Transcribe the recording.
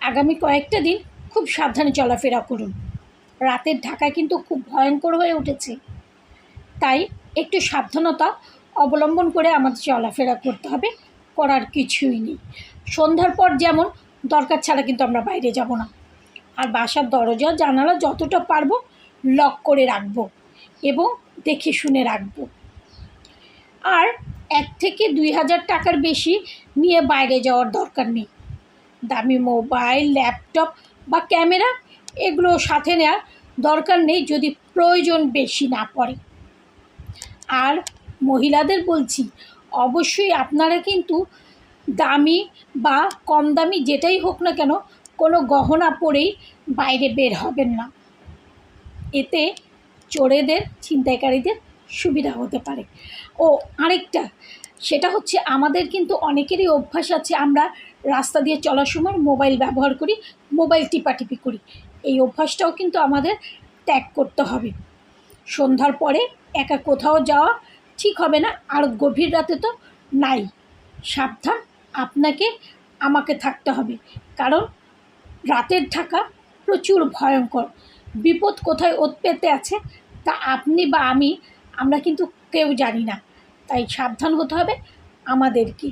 আগামী কয়েকটা দিন খুব সাবধানে চলাফেরা করুন। রাতের ঢাকায় কিন্তু খুব ভয়ঙ্কর হয়ে উঠেছে। তাই একটু সাবধানতা অবলম্বন করে আমাদের চলাফেরা করতে হবে, করার কিছুই নেই। সন্ধ্যার পর যেমন দরকার ছাড়া কিন্তু আমরা বাইরে যাব না। আর বাসার দরজা, জানালা যতটা পারব লক করে রাখব এবং দেখে শুনে রাখব। আর এক থেকে দুই হাজার টাকার বেশি নিয়ে বাইরে যাওয়ার দরকার নেই। দামি মোবাইল, ল্যাপটপ বা ক্যামেরা এগুলো সাথে নেওয়ার দরকার নেই যদি প্রয়োজন বেশি না পড়ে। আর মহিলাদের বলছি, অবশ্যই আপনারা কিন্তু দামি বা কম দামি যেটাই হোক না কেন কোনো গহনা পরেই বাইরে বের হবেন না। এতে চোরেদের, ছিনতাইকারীদের সুবিধা হতে পারে। ও আরেকটা সেটা হচ্ছে আমাদের কিন্তু অনেকেরই অভ্যাস আছে, আমরা রাস্তা দিয়ে চলার সময় মোবাইল ব্যবহার করি, মোবাইল টিপাটিপি করি। এই অভ্যাসটাও কিন্তু আমাদের ত্যাগ করতে হবে। সন্ধ্যার পরে একা কোথাও যাওয়া ঠিক হবে না, আর গভীর রাতে তো নাই। সাবধান, আপনাকে, আমাকে থাকতে হবে। কারণ রাতের ঢাকা প্রচুর ভয়ঙ্কর। বিপদ কোথায় ওত পেতে আছে তা আপনি বা আমি, আমরা কিন্তু কেউ জানি না। তাই সাবধান হতে হবে। আমাদেরকে